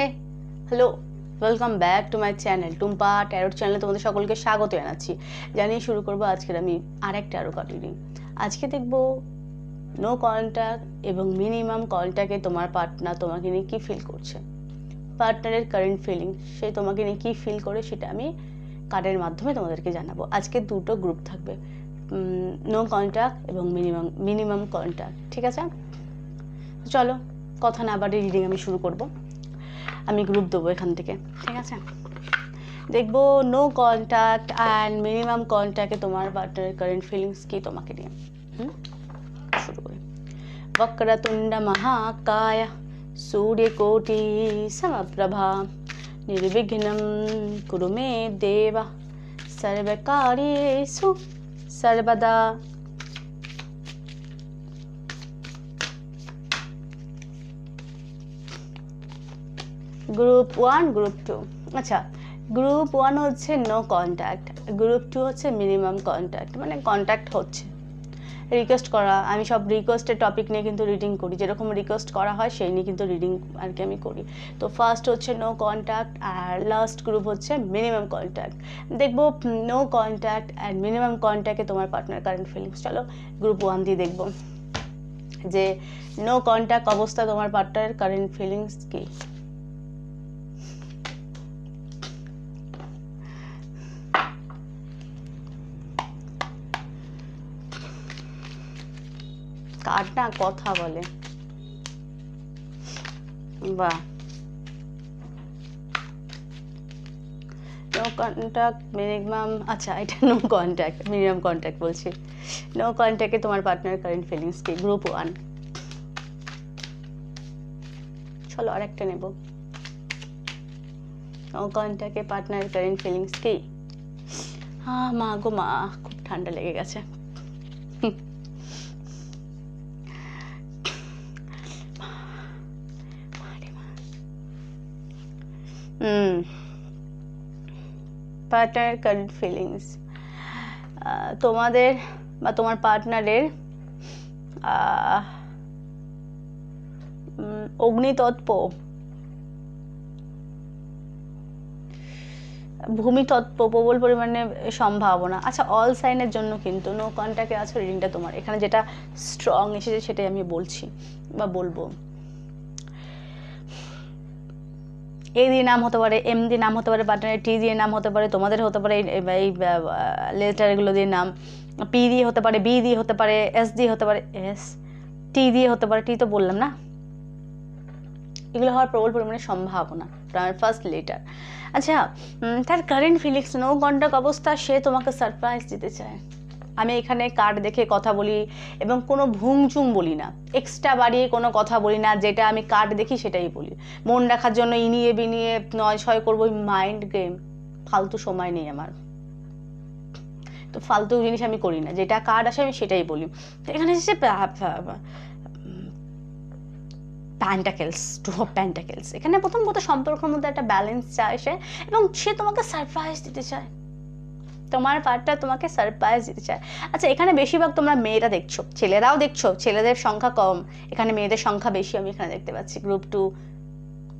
Hey hello welcome back to my channel Tumpa tarot চ্যানেলে তোমাদের সকলকে স্বাগত জানাচ্ছি। জানিয়ে শুরু করব আজকের আমি আরেক ট্যারো কার্ড রিডিং আজকে দেখব নো কন্ট্যাক্ট এবং মিনিমাম কন্ট্যাক্টে তোমার পার্টনার তোমাকে নিয়ে কী ফিল করছে। পার্টনারের কারেন্ট ফিলিং সে তোমাকে নিয়ে কী ফিল করে সেটা আমি কার্ডের মাধ্যমে তোমাদেরকে জানাব। আজকে দুটো গ্রুপ থাকবে নো কন্ট্যাক্ট এবং মিনিমাম মিনিমাম কন্ট্যাক্ট ঠিক আছে? চলো, কথা না বাড়ি রিডিং আমি শুরু করব। আমি গ্রুপ দেবো এখান থেকে, ঠিক আছে? দেখব নো কন্ট্যাক্ট অ্যান্ড মিনিমাম কন্ট্যাক্টে তোমার বাটার কারেন্ট ফিলিংস কি তোমাকে নিয়ে। শুরু করি। বক্রতুণ্ড মহাকায় সূর্যকোটি সমপ্রভা, নির্বিঘ্নম কুরু মে দেবা সর্বকার্যেষু সর্বদা গ্রুপ ওয়ান গ্রুপ টু আচ্ছা গ্রুপ ওয়ান হচ্ছে নো কন্ট্যাক্ট গ্রুপ টু হচ্ছে মিনিমাম কন্ট্যাক্ট মানে কন্ট্যাক্ট হচ্ছে। রিকোয়েস্ট করা, আমি সব রিকোয়েস্টের টপিক নিয়ে কিন্তু রিডিং করি, যেরকম রিকোয়েস্ট করা হয় সেই নিয়ে কিন্তু রিডিং আর কি আমি করি। তো ফার্স্ট হচ্ছে নো কন্ট্যাক্ট আর লাস্ট গ্রুপ হচ্ছে মিনিমাম কন্ট্যাক্ট দেখব নো কন্ট্যাক্ট অ্যান্ড মিনিমাম কন্ট্যাক্টে তোমার পার্টনার কারেন্ট ফিলিংস চলো গ্রুপ ওয়ান দিয়ে দেখব। যে নো কন্ট্যাক্ট অবস্থা তোমার পার্টনারের কারেন্ট ফিলিংস কি? কার না কথা বলে? বাহ। নো কন্ট্যাক্ট মিনিমাম আচ্ছা এটা নো কন্ট্যাক্ট মিনিমাম কন্ট্যাক্ট বলছি। নো কন্ট্যাক্টে তোমার পার্টনার কারেন্ট ফিলিংস কি? গ্রুপ ওয়ান চলো আরেকটা নেব। নো কন্ট্যাক্টে পার্টনার কারেন্ট ফিলিংস কি? হ্যাঁ মা গো, মা, খুব ঠান্ডা লেগে গেছে। হুম পার্টনার কারেন্ট ফিলিংস তোমাদের বা তোমার পার্টনারের অগ্নিতত্ত্ব, ভূমিতত্ত্ব, প্রবল পরিমাণে সম্ভাবনা। আচ্ছা অল সাইনের জন্য কিন্তু নো কন্ট্যাক্টে আছে রিডিংটা তোমার। এখানে যেটা স্ট্রং এসেছে সেটাই আমি বলছি বা বলব। এ দিয়ে নাম হতে পারে এম দিয়ে নাম হতে পারে পার্টনারের টি দিয়ে নাম হতে পারে, তোমাদের হতে পারে এই- লেটারগুলো দিয়ে নাম। পি দিয়ে হতে পারে বি দিয়ে হতে পারে এস দিয়ে হতে পারে এস টি দিয়ে হতে পারে টি তো বললাম না? এগুলো হওয়ার প্রবল পরিমাণে সম্ভাবনা ফার্স্ট লেটার আচ্ছা তার কারেন্ট ফিলিংস নো কন্ট্যাক্ট অবস্থা, সে তোমাকে সারপ্রাইজ দিতে চায়। আমি এখানে কার্ড দেখে কথা বলি এবং কোনো ভুংচুং বলি না। এক্সট্রা বাড়িয়ে কোনো কথা বলি না, যেটা আমি কার্ড দেখি সেটাই বলি। মন রাখার জন্য ইনিয়ে বিনিয়ে নয় ছয় করব মাইন্ড গেম ফালতু সময় নেই আমার। তো ফালতু জিনিস আমি করি না, যেটা কার্ড আসে আমি সেটাই বলি। এখানে এসেছে প্যান্টাকেলস টু অফ প্যান্টাকেলস এখানে প্রথম কথা, সম্পর্কের মধ্যে একটা ব্যালেন্স চায় সে এবং সে তোমাকে সারপ্রাইজ দিতে চায়। তোমার পার্টটা তোমাকে সারপ্রাইজ দিতে চায়। আচ্ছা এখানে বেশিরভাগ তোমরা মেয়েরা দেখছ, ছেলেরাও দেখছ, ছেলেদের সংখ্যা কম। এখানে মেয়েদের সংখ্যা বেশি আমি এখানে দেখতে পাচ্ছি গ্রুপ টু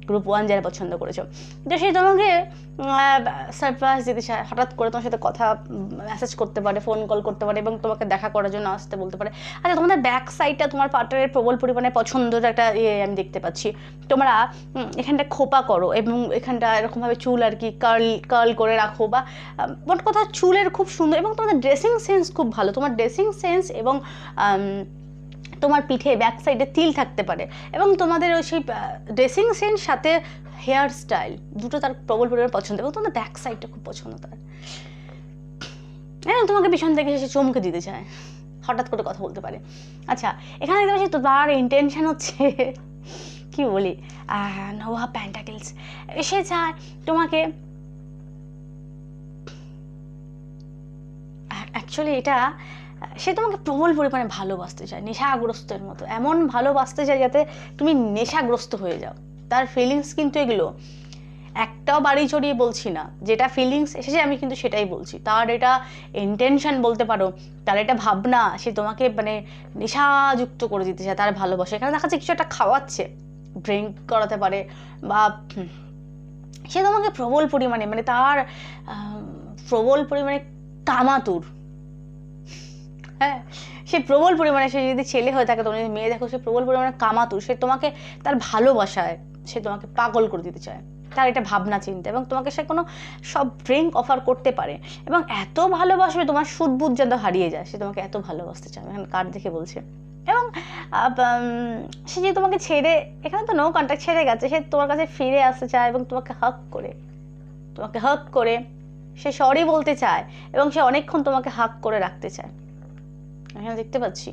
গ্রুপ ওয়ান যারা পছন্দ করেছ। তো সে তোমাকে সারপ্রাইজ দিতে চায় হঠাৎ করে তোমার সাথে কথা মেসেজ করতে পারে ফোন কল করতে পারে এবং তোমাকে দেখা করার জন্য আসতে বলতে পারে। আচ্ছা তোমাদের ব্যাক সাইডটা তোমার পার্টনারের প্রবল পরিমাণে পছন্দের একটা ইয়ে আমি দেখতে পাচ্ছি। তোমরা এখানটা খোপা করো এবং এখানটা এরকমভাবে চুল আর কি কার্ল কার্ল করে রাখো বা মোট কথা চুলের খুব সুন্দর এবং তোমাদের ড্রেসিং সেন্স খুব ভালো। তোমার ড্রেসিং সেন্স এবং তোমার পিঠে ব্যাক সাইডে তিল থাকতে পারে। এবং তোমাদের ওই সেই ড্রেসিং সেন্স সাথে হেয়ার স্টাইল দুটো তার প্রবল পরিমাণে পছন্দ, এবং তোমাদের ব্যাক সাইডটা খুব পছন্দ তার। হ্যাঁ তোমাকে পিছন থেকে সে চমকে দিতে চায়। হঠাৎ করে কথা বলতে পারে। আচ্ছা এখানে দেখতে পাচ্ছি তোমার ইন্টেনশন হচ্ছে, কি বলি নোভা প্যান্টাকেলস এসে চায় তোমাকে অ্যাকচুয়ালি এটা সে তোমাকে প্রবল পরিমাণে ভালোবাসতে চায় নেশাগ্রস্তের মতো। এমন ভালোবাসতে চায় যাতে তুমি নেশাগ্রস্ত হয়ে যাও। তার ফিলিংস কিন্তু এগুলো। একটাও বাড়ি চড়িয়ে বলছি না। যেটা ফিলিংস এসেছে আমি কিন্তু সেটাই বলছি। তার এটা ইন্টেনশন বলতে পারো, তার এটা ভাবনা, সে তোমাকে মানে নেশাযুক্ত করে দিতে চায় তার ভালোবাসা এখানে দেখা যাচ্ছে কিছু একটা খাওয়াচ্ছে ড্রিঙ্ক করাতে পারে বা সে তোমাকে প্রবল পরিমাণে মানে তার প্রবল পরিমাণে কামাতুর হ্যাঁ সে প্রবল পরিমাণে সে যদি ছেলে হয়ে থাকে তোমরা যদি মেয়ে দেখো, সে প্রবল পরিমাণে কামাতুর, সে তোমাকে তার ভালোবাসায়, সে তোমাকে পাগল করে দিতে চায়। তার এটা ভাবনা চিন্তা এবং তোমাকে সে কোনো সব ড্রিঙ্ক অফার করতে পারে। এবং এত ভালোবাসবে, তোমার সুদবুদ যেন হারিয়ে যায়, সে তোমাকে এত ভালোবাসতে চায়। এখানে কার দেখে বলছে? এবং সে যে তোমাকে ছেড়ে, এখানে তো নো কন্ট্যাক্ট ছেড়ে গেছে, সে তোমার কাছে ফিরে আসতে চায় এবং তোমাকে হাক করে। তোমাকে হাক করে, সে সরি বলতে চায় এবং সে অনেকক্ষণ তোমাকে হাক করে রাখতে চায়। এখানে দেখতে পাচ্ছি।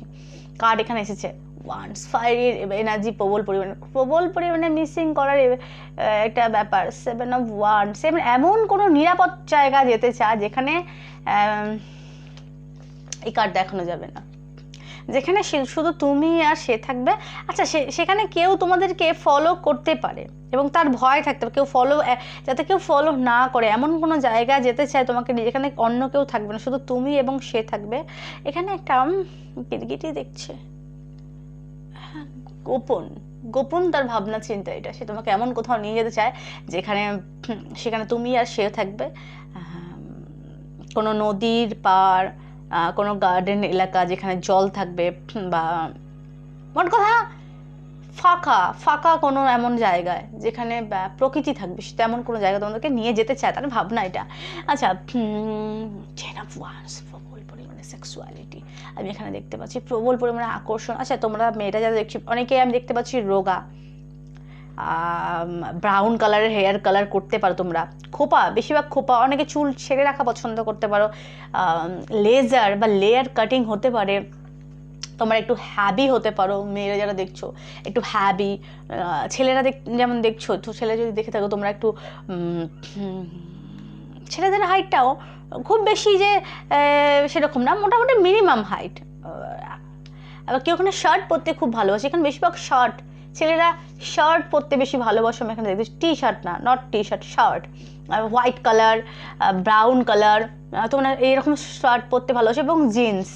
কার্ড এখানে এসেছে। ওয়ান্স ফায়ারের এনার্জি প্রবল পরিমাণে প্রবল পরিমাণে মিসিং করার একটা ব্যাপার। সেভেন অফ ওয়ান সেভেন এমন কোনো নিরাপদ জায়গা যেতে চায় যেখানে এই কার্ড দেখানো যাবে না। যেখানে শুধু তুমি আর সে থাকবে। আচ্ছা সেখানে কেউ তোমাদেরকে ফলো করতে পারে এবং তার ভয় থাকতে পারে। কেউ ফলো যাতে কেউ ফলো না করে। এমন কোনো জায়গা যেতে চায় তোমাকে যেখানে অন্য কেউ থাকবে না শুধু তুমি এবং সে থাকবে। এখানে একটা উম, গিরগিটি দেখছে। হ্যাঁ, গোপন। গোপন তার ভাবনা চিন্তা এটা। সে তোমাকে এমন কোথাও নিয়ে যেতে চায় যেখানে সেখানে তুমি আর সে থাকবে। কোনো নদীর আহ, কোনো গার্ডেন এলাকা যেখানে জল থাকবে বা মোট কথা ফাঁকা ফাঁকা কোনো এমন জায়গায় যেখানে প্রকৃতি থাকবে তেমন কোনো জায়গা তোমাদেরকে নিয়ে যেতে চায়, তার ভাবনা এটা। আচ্ছা প্রবল পরিমাণে সেক্সুয়ালিটি আমি এখানে দেখতে পাচ্ছি প্রবল পরিমাণে আকর্ষণ। আচ্ছা তোমরা মেয়েটা যারা দেখছি অনেকে আমি দেখতে পাচ্ছি রোগা। ব্রাউন কালারের হেয়ার কালার করতে পারো তোমরা। খোপা, বেশিরভাগ খোপা, অনেকে চুল ছেড়ে রাখা পছন্দ করতে পারো। লেজার বা লেয়ার কাটিং হতে পারে। তোমরা একটু হ্যাবি হতে পারো, মেয়েরা যারা দেখছ, একটু হ্যাবি ছেলেরা দেখ, যেমন দেখছ, তো ছেলে যদি দেখে থাকো, তোমরা একটু ছেলেদের হাইটটাও খুব বেশি যে সেরকম না, মোটামুটি মিনিমাম হাইট আবার কেউ ওখানে শার্ট পরতে খুব ভালোবাসে, এখানে বেশিরভাগ শার্ট ছেলেরা শার্ট পরতে বেশি ভালোবাসো, আমি এখানে দেখছি টি শার্ট না not T shirt shirt white colour brown colour তোমরা এইরকম শার্ট পরতে ভালোবাসো এবং জিন্স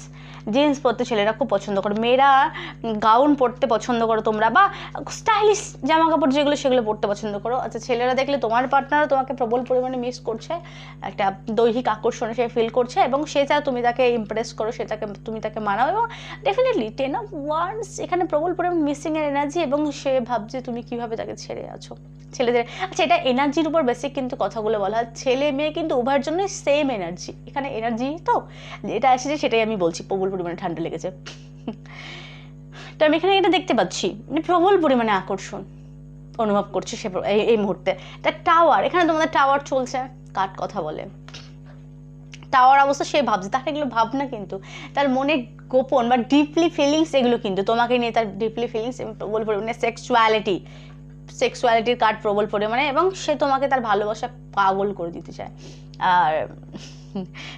জিন্স পরতে ছেলেরা খুব পছন্দ করে। মেয়েরা গাউন পরতে পছন্দ করো তোমরা বা স্টাইলিশ জামা কাপড় যেগুলো সেগুলো পরতে পছন্দ করো। আচ্ছা ছেলেরা দেখলে তোমার পার্টনারও তোমাকে প্রবল পরিমাণে মিস করছে, একটা দৈহিক আকর্ষণে সে ফিল করছে এবং সে চায় তুমি তাকে ইমপ্রেস করো, সে তাকে, তুমি তাকে মানাও এবং ডেফিনেটলি টেন অফ ওয়ান্স এখানে প্রবল পরিমাণ মিসিংয়ের এনার্জি এবং সে ভাবছে তুমি কীভাবে তাকে ছেড়ে আছো। ছেলেদের আচ্ছা এটা এনার্জির উপর বেসিক কিন্তু কথাগুলো বলা হয়। ছেলে মেয়ে কিন্তু উভয়ের জন্যই সেম এনার্জি এখানে এনার্জি তো, যেটা এসেছে সেটাই আমি বলছি প্রবল পরিমাণে ঠান্ডা লেগেছে। তো আমি এখানে এটা দেখতে পাচ্ছি। মানে প্রবল পরিমাণে আকর্ষণ অনুভব করছি সে এই মুহূর্তে। তা টাওয়ার। এখানে তোমাদের টাওয়ার চলছে কাট কথা বলে। টাওয়ার অবস্থা সে ভাবছে, তার এগুলো ভাবনা কিন্তু, তার মনে গোপন বা ডিপলি ফিলিংস এগুলো কিন্তু তোমাকে নিয়ে তার ডিপলি ফিলিংস প্রবল পরিমাণে সেক্সুয়ালিটি সেক্সুয়ালিটির কার্ড প্রবল পরিমাণে এবং সে তোমাকে তার ভালোবাসা পাগল করে দিতে চায়। আর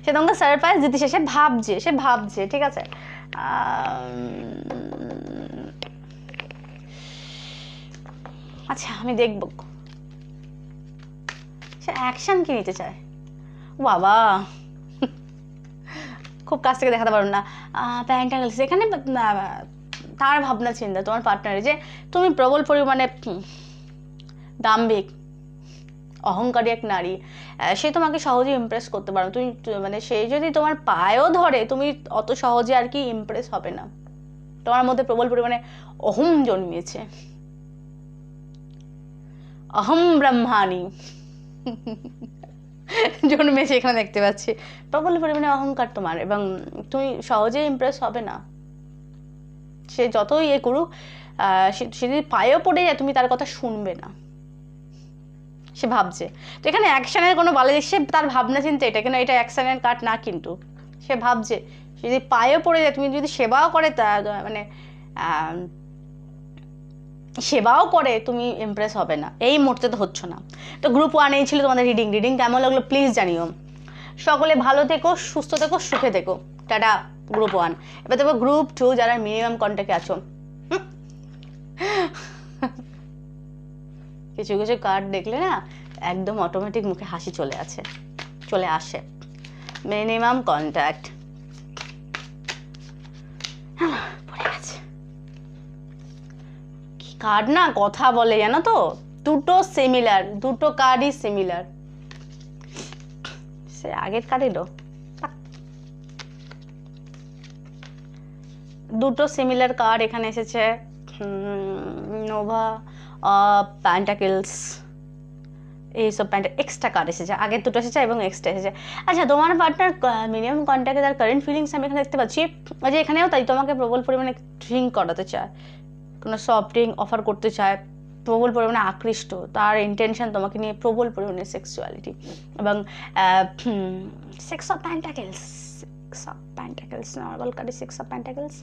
সে তোমাকে সারপ্রাইজ দিতে সে ভাবছে সে ভাবছে ঠিক আছে? আচ্ছা আমি দেখব। সে অ্যাকশন কি নিতে চায়? বাবা! খুব কাছ থেকে দেখাতে পারো না। প্যান্টাগলস এখানে আহ, তার ভাবনা চিন্তা তোমার পার্টনারে যে তুমি প্রবল পরিমাণে দাম্ভিক অহংকারী এক নারী সে তোমাকে সহজে ইমপ্রেস করতে পারো তুমি মানে সে যদি তোমার পায়েও ধরে, তুমি অত সহজে আর কি ইমপ্রেস হবে না। তোমার মধ্যে প্রবল পরিমাণে অহম জন্মিয়েছে। অহম ব্রহ্মাণী। জন্মেছে এখানে দেখতে পাচ্ছি। প্রবল পরিমাণে অহংকার তোমার এবং তুমি সহজে ইমপ্রেস হবে না। সে যতই ইয়ে করুক সে যদি পায়েও পড়ে যায়, তুমি তার কথা শুনবে না। সে ভাবছে। তো এখানে অ্যাকশনের কোনো বলে সে তার ভাবনা চিন্তা এটা কেন এটা অ্যাকশনের কাট না কিন্তু। সে ভাবছে, যদি পায়েও পড়ে যায়, তুমি যদি সেবাও করে তা মানে সেবাও করে, তুমি ইমপ্রেস হবে না। এই মুহূর্তে তো হচ্ছ না। তো গ্রুপ ওয়ান এই ছিল তোমাদের রিডিং রিডিং কেমন লাগল প্লিজ জানিও। সকলে ভালো থেকো, সুস্থ থেকো, সুখে থেকো। টাটা গ্রুপ ওয়ান এবার দেখো গ্রুপ টু যারা মিনিমাম কন্ট্যাক্টে আছো। কিছু কিছু কার্ড দেখলে না একদম অটোমেটিক মুখে হাসি চলে আছে চলে আসে। মিনিমাম কন্ট্যাক্ট কার্ড না কথা বলে জানো তো? দুটো সিমিলার দুটো কার্ডই সিমিলার সে আগের কার্ড এলো দুটো সিমিলার কার্ড এখানে এসেছে। নোভা প্যান্টাকেলস এইসব প্যান্ট এক্সট্রা কার্ড এসেছে। আগের দুটো এসেছে এবং এক্সট্রা এসেছে। আচ্ছা তোমার পার্টনার মিনিমাম কন্ট্যাক্টে তার কারেন্ট ফিলিংস আমি এখানে দেখতে পাচ্ছি। যে এখানেও তাই তোমাকে প্রবল পরিমাণে ড্রিঙ্ক করাতে চায়। কোনো সফট ড্রিঙ্ক অফার করতে চায়। প্রবল পরিমাণে আকৃষ্ট। তার ইন্টেনশন তোমাকে নিয়ে প্রবল পরিমাণে সেক্সুয়ালিটি এবং six of pentacles six of pentacles normal কার্ডে six of pentacles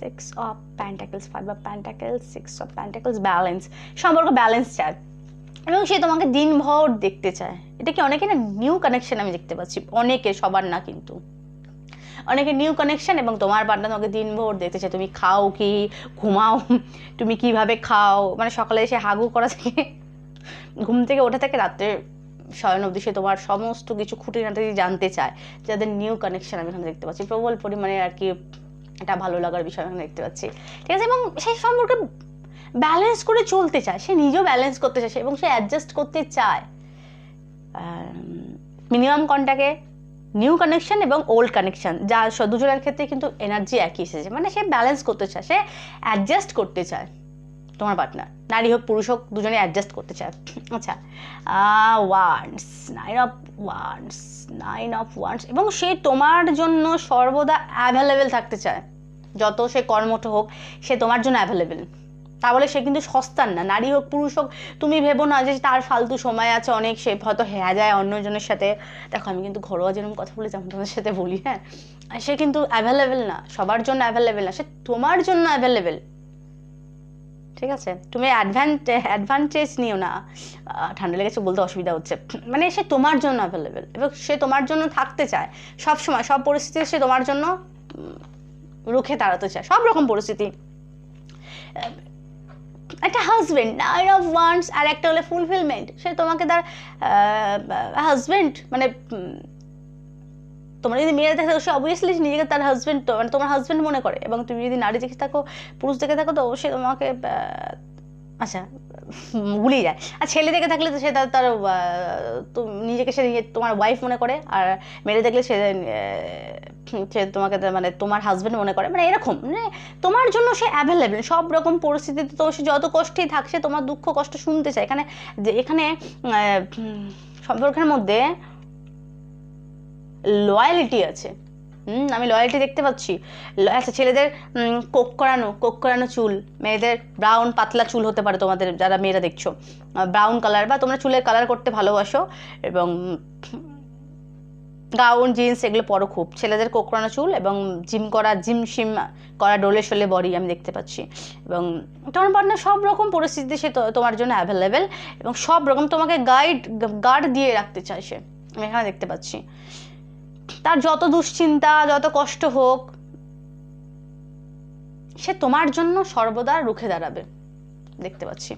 six of pentacles five of pentacles six of pentacles balance সম্পর্ক ব্যালেন্স চায় এবং সে তোমাকে দিনভর দেখতে চায়। এটা কি অনেকে না নিউ কানেকশন আমি দেখতে পাচ্ছি? অনেকে সবার না কিন্তু। অনেকে নিউ কানেকশন এবং তোমার পার্টনার তোমাকে দিনভর দেখতে চায়। তুমি খাও কি? ঘুমাও? তুমি কীভাবে খাও? মানে সকালে এসে হাগু করা থেকে, ঘুম থেকে ওঠা থেকে রাত্রে শয়ন অবধি সে তোমার সমস্ত কিছু খুঁটিনাটি জানতে চায়। যাদের নিউ কানেকশন আমি এখানে দেখতে পাচ্ছি। প্রবল পরিমাণে আর কি এটা ভালো লাগার বিষয় আমি দেখতে পাচ্ছি। ঠিক আছে, এবং সেই সম্পর্কে ব্যালেন্স করে চলতে চায়। সে নিজেও ব্যালেন্স করতে চায়, এবং সে অ্যাডজাস্ট করতে চায়। মিনিমাম কন্ট্যাক্টে নিউ কানেকশন এবং ওল্ড কানেকশন যা দুজনের ক্ষেত্রে কিন্তু এনার্জি একই এসেছে। মানে সে ব্যালেন্স করতে চায়, সে অ্যাডজাস্ট করতে চায়। তোমার পার্টনার নারী হোক, পুরুষ হোক, দুজনে অ্যাডজাস্ট করতে চায়। আচ্ছা wands nine of wands nine of wands এবং সে তোমার জন্য সর্বদা অ্যাভেলেবেল থাকতে চায়। যত সে কর্মঠ হোক, সে তোমার জন্য অ্যাভেলেবেল তা বলে সে কিন্তু সস্তার না। নারী হোক, পুরুষ হোক, তুমি ভেবো না যে তার ফালতু সময় আছে, অনেক সে হয়তো হ্যাঁ যায় অন্যজনের সাথে। দেখো, আমি কিন্তু ঘরোয়া যেরকম কথা বলি যেমন তোমাদের সাথে বলি হ্যাঁ? সে কিন্তু অ্যাভেলেবেল না। সবার জন্য অ্যাভেলেবেল না। সে তোমার জন্য অ্যাভেলেবেল ঠিক আছে? তুমি অ্যাডভান্ট অ্যাডভান্টেজ নিও না। ঠান্ডা লেগেছে বলতে অসুবিধা হচ্ছে। মানে সে তোমার জন্য অ্যাভেলেবেল এবং সে তোমার জন্য থাকতে চায়। সব সময় সব পরিস্থিতি সে তোমার জন্য রুখে দাঁড়াতে চায়। সব রকম পরিস্থিতি। একটা হাজবেন্ড নাইন অফ ওয়ান্স আর একটা হলো ফুলফিলমেন্ট সে তোমাকে তার হাজবেন্ড মানে তোমার যদি মেয়ে দেখে থাকো, সে অবভিয়াসলি নিজেকে তার হাজবেন্ড মানে তোমার হাজব্যান্ড মনে করে। এবং তুমি যদি নারী দেখে থাকো, পুরুষ দেখে থাকো, তো অবশ্যই তোমাকে আচ্ছা গুলিয়ে যায়। আর ছেলে দেখে থাকলে তো সে তার তার নিজেকে সে নিজে তোমার ওয়াইফ মনে করে। আর মেয়ে দেখলে সে সে তোমাকে মানে তোমার হাজব্যান্ড মনে করে। মানে এরকম মানে তোমার জন্য সে অ্যাভেলেবেল সব রকম পরিস্থিতিতে তো সে যত কষ্টেই থাক, সে তোমার দুঃখ কষ্ট শুনতে চায়। এখানে, যে এখানে সম্পর্কের মধ্যে লয়ালিটি আছে। হুম, আমি লয়ালিটি দেখতে পাচ্ছি। আচ্ছা ছেলেদের কোক করানো কোক করানো চুল। মেয়েদের ব্রাউন পাতলা চুল হতে পারে তোমাদের, যারা মেয়েরা দেখছ। ব্রাউন কালার বা তোমরা চুলের কালার করতে ভালোবাসো এবং গাউন জিন্স এগুলো পরো খুব। ছেলেদের কোক করানো চুল এবং জিম করা জিম শিম করা, ডোলে শোলে বডি আমি দেখতে পাচ্ছি। এবং তোমার পার্টনার সব রকম পরিস্থিতিতে সে তোমার জন্য অ্যাভেলেবেল এবং সব রকম তোমাকে গাইড গার্ড দিয়ে রাখতে চায় সে। আমি এখানে দেখতে পাচ্ছি। তার যত দুশ্চিন্তা, যত কষ্ট হোক, সে তোমার জন্য সর্বদা রুখে দাঁড়াবে। দেখতে পাচ্ছি।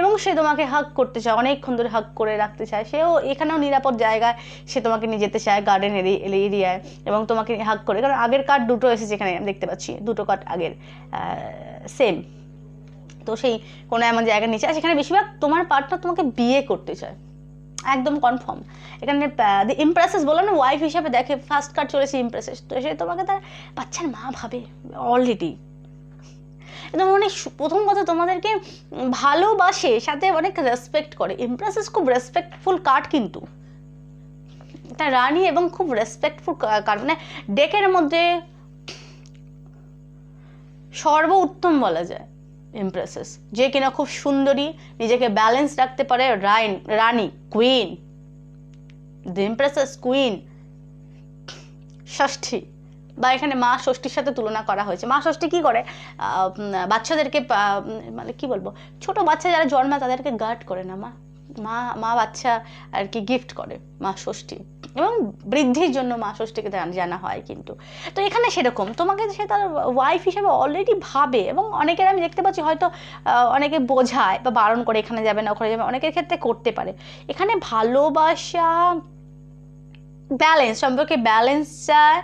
এবং সে তোমাকে হাক করতে চায়, অনেকক্ষণ ধরে হাক করে রাখতে চায়। সেও এখানেও নিরাপদ জায়গায়, সে তোমাকে নিয়ে যেতে চায় গার্ডেন এরিয়ায় এবং তোমাকে হাক করে। কারণ আগের কার্ড দুটো এসেছে এখানে দেখতে পাচ্ছি। দুটো কার্ড আগের সেম তো সেই কোনো এমন জায়গার নিচে আর সেখানে বেশিরভাগ তোমার পার্টনার তোমাকে বিয়ে করতে চায়। একদম কনফার্ম এখানে দি ইমপ্রেসেস বলো না ওয়াইফ হিসাবে দেখে ফার্স্ট কার্ড চলেছে ইমপ্রেসেস তো সে তোমাকে তার বাচ্চার মা ভাবে অলরেডি একদম অনেক প্রথম কথা তোমাদেরকে ভালোবাসে সাথে অনেক রেসপেক্ট করে। ইমপ্রেসেস খুব রেসপেক্টফুল কার্ড কিন্তু। এটা রানী এবং খুব রেসপেক্টফুল কার্ড মানে ডেকের মধ্যে সর্ব উত্তম বলা যায়। ইমপ্রেসেস যে কিনা খুব সুন্দরী, নিজেকে ব্যালেন্স রাখতে পারে রাইন, রানী কুইন দ্য ইমপ্রেসেস কুইন ষষ্ঠী। বা এখানে মা ষষ্ঠীর সাথে তুলনা করা হয়েছে। মা ষষ্ঠী কী করে? বাচ্চাদেরকে মানে কি বলব? ছোট বাচ্চা যারা জন্মায় তাদেরকে গার্ড করে না মা। মা মা বাচ্চা আর কি গিফট করে মা ষষ্ঠী। এবং বৃদ্ধির জন্য মা ষষ্ঠীকে জানা হয় কিন্তু। তো এখানে সেরকম। তোমাকে সে তার ওয়াইফ হিসেবে অলরেডি ভাবে এবং অনেকের আমি দেখতে পাচ্ছি হয়তো অনেকে বোঝায় বা বারণ করে এখানে যাবে না, ওখানে যাবে অনেকের ক্ষেত্রে করতে পারে। এখানে ভালোবাসা ব্যালেন্স সম্পর্কে ব্যালেন্স চায়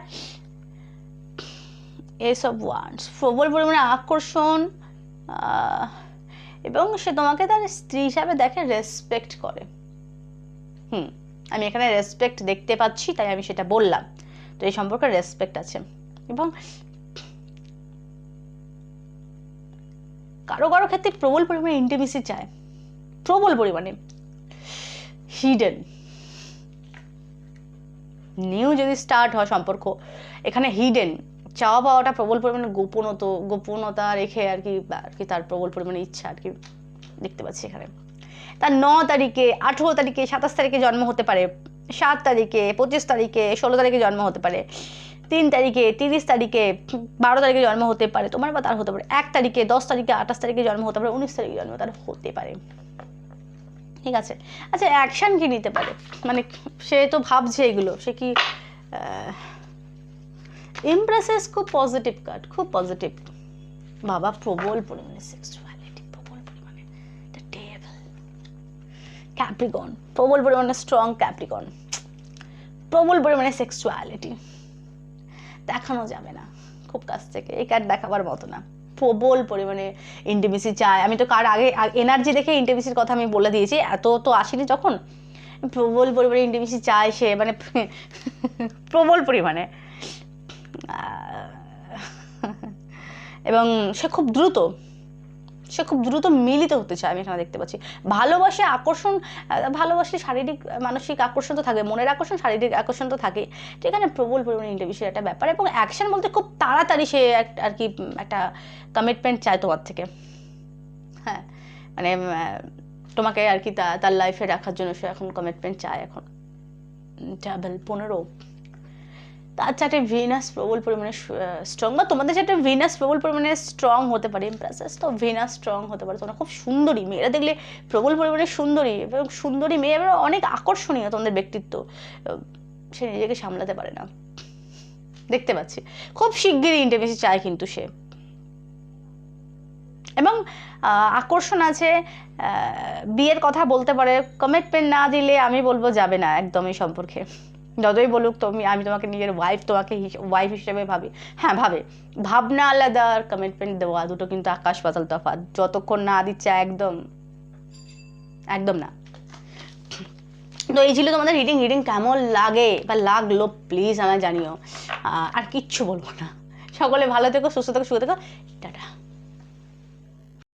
এসব ওয়ার্ডস প্রবল পরিমাণে আকর্ষণ এবং সে তোমাকে তার স্ত্রী হিসাবে দেখে রেসপেক্ট করে। হুম, আমি এখানে রেসপেক্ট দেখতে পাচ্ছি, তাই আমি সেটা বললাম। তো এই সম্পর্কে রেসপেক্ট আছে। এবং কারও কারও ক্ষেত্রে প্রবল পরিমাণে ইন্টিমেসি চায়। প্রবল পরিমাণে। হিডেন নিউ যদি স্টার্ট হয় সম্পর্ক, এখানে হিডেন চাওয়া পাওয়াটা প্রবল পরিমাণে গোপনত, গোপনতা রেখে আর কি আর কি তার প্রবল পরিমাণে ইচ্ছা আর কি দেখতে পাচ্ছি এখানে। তার ন তারিখে, আঠেরো তারিখে, সাতাশ তারিখে জন্ম হতে পারে, সাত তারিখে, পঁচিশ তারিখে, ষোলো তারিখে জন্ম হতে পারে, তিন তারিখে, তিরিশ তারিখে, বারো তারিখে জন্ম হতে পারে, তোমার বা তার হতে পারে, এক তারিখে, দশ তারিখে, আঠাশ তারিখে জন্ম হতে পারে, উনিশ তারিখে জন্ম তার হতে পারে। ঠিক আছে? আচ্ছা অ্যাকশন কি নিতে পারে? মানে সে তো ভাবছে এগুলো, সে কি ইমপ্রেসেস খুব পজিটিভ কার্ড খুব পজিটিভ বাবা প্রবল পরিমাণে সেক্সুয়ালিটি প্রবল পরিমাণে দ্য ক্যাপ্রিকন প্রবল পরিমাণে স্ট্রং ক্যাপ্রিকন প্রবল পরিমাণে সেক্সুয়ালিটি দেখানো যাবে না, খুব কাছ থেকে, এই কার্ড দেখাবার মতো না। প্রবল পরিমাণে ইন্টিমেসি চায়। আমি তো কার আগে এনার্জি দেখে ইন্টিমেসির কথা আমি বলে দিয়েছি, এত তো আসেনি যখন। প্রবল পরিমাণে ইন্টিমেসি চায় সে মানে প্রবল পরিমাণে। এবং সে খুব দ্রুত সে খুব দ্রুত মিলিত হতে চায় আমি এখানে দেখতে পাচ্ছি। ভালোবাসে আকর্ষণ আহ, ভালোবাসলে শারীরিক মানসিক আকর্ষণ তো থাকে মনের আকর্ষণ শারীরিক আকর্ষণ তো থাকে। তো এখানে প্রবল পরিমাণে ইন্টারভিউসের একটা ব্যাপার এবং অ্যাকশন বলতে খুব তাড়াতাড়ি সে আর কি একটা কমিটমেন্ট চায় তোমার থেকে। হ্যাঁ মানে তোমাকে আর কি তার লাইফে রাখার জন্য সে এখন কমিটমেন্ট চায় এখন। ডাবল পনেরো। তার চারটে ভিনাস প্রবল পরিমাণে স্ট্রং বা তোমাদের চারটে ভিনাস প্রবল পরিমাণে স্ট্রং হতে পারে ইমপ্রেসেস তো ভিনাস স্ট্রং হতে পারে। তোমরা খুব সুন্দরী মেয়েরা দেখলে প্রবল পরিমাণে সুন্দরী এবং সুন্দরী মেয়ে এবার অনেক আকর্ষণীয় তোমাদের ব্যক্তিত্ব। সে নিজেকে সামলাতে পারে না। দেখতে পাচ্ছি। খুব শিগগিরই ইন্টারভিউ চায় কিন্তু সে। এবং আকর্ষণ আছে বিয়ের কথা বলতে পারে। কমিটমেন্ট না দিলে আমি বলব যাবে না একদমই সম্পর্কে। যতই বলুক তুমি আমি তোমাকে নিজের ওয়াইফ তোমাকে ওয়াইফ হিসেবে ভাবি। হ্যাঁ ভাবে। ভাবনা আলাদা, আর কমিটমেন্ট দেওয়া, দুটো কিন্তু আকাশ পাতাল তফাৎ। যতক্ষণ না দিচ্ছে একদম একদম না। তো এই ছিল তোমাদের রিডিং রিডিং কেমন লাগে বা লাগল প্লিজ আমায় জানিও। আর কিচ্ছু বলব না। সকলে ভালো থেকো, সুস্থ থেকো, সুখে থেকো।